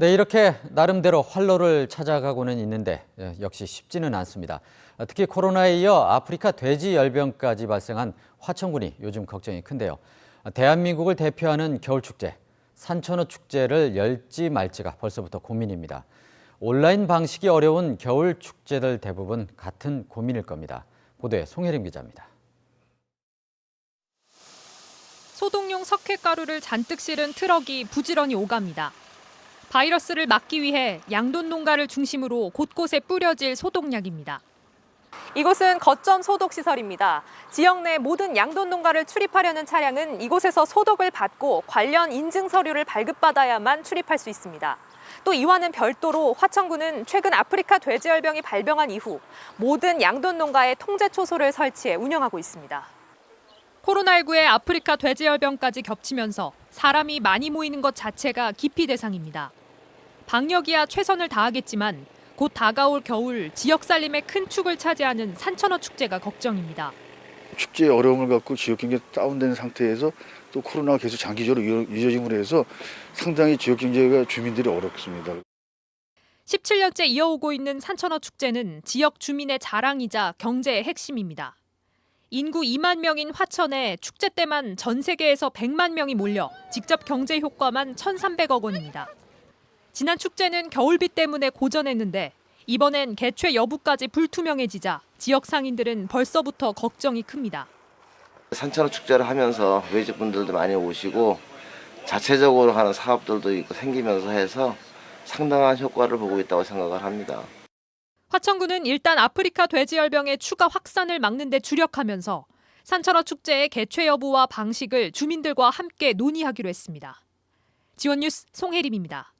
네, 이렇게 나름대로 활로를 찾아가고는 있는데 예, 역시 쉽지는 않습니다. 아, 특히 코로나에 이어 아프리카 돼지 열병까지 발생한 화천군이 요즘 걱정이 큰데요. 아, 대한민국을 대표하는 겨울 축제 산천어 축제를 열지 말지가 벌써부터 고민입니다. 온라인 방식이 어려운 겨울 축제들 대부분 같은 고민일 겁니다. 보도에 송혜림 기자입니다. 소독용 석회가루를 잔뜩 실은 트럭이 부지런히 오갑니다. 바이러스를 막기 위해 양돈 농가를 중심으로 곳곳에 뿌려질 소독약입니다. 이곳은 거점 소독 시설입니다. 지역 내 모든 양돈 농가를 출입하려는 차량은 이곳에서 소독을 받고 관련 인증 서류를 발급받아야만 출입할 수 있습니다. 또 이와는 별도로 화천군은 최근 아프리카 돼지열병이 발병한 이후 모든 양돈 농가에 통제 초소를 설치해 운영하고 있습니다. 코로나19의 아프리카 돼지열병까지 겹치면서 사람이 많이 모이는 것 자체가 기피 대상입니다. 방역이야 최선을 다하겠지만 곧 다가올 겨울 지역 살림의 큰 축을 차지하는 산천어 축제가 걱정입니다. 축제의 어려움을 갖고 지역 경제 다운된 상태에서 또 코로나가 계속 장기적으로 이어- 이어짐으로 해서 상당히 지역 경제가 주민들이 어렵습니다. 17년째 이어오고 있는 산천어 축제는 지역 주민의 자랑이자 경제의 핵심입니다. 인구 2만 명인 화천에 축제 때만 전 세계에서 100만 명이 몰려 직접 경제 효과만 1,300억 원입니다. 지난 축제는 겨울비 때문에 고전했는데 이번엔 개최 여부까지 불투명해지자 지역 상인들은 벌써부터 걱정이 큽니다. 산천어 축제를 하면서 외직 분들도 많이 오시고 자체적으로 하는 사업들도 있고 생기면서 해서 상당한 효과를 보고 있다고 생각을 합니다. 화천군은 일단 아프리카 돼지열병의 추가 확산을 막는 데 주력하면서 산천어 축제의 개최 여부와 방식을 주민들과 함께 논의하기로 했습니다. 지원 뉴스 송혜림입니다.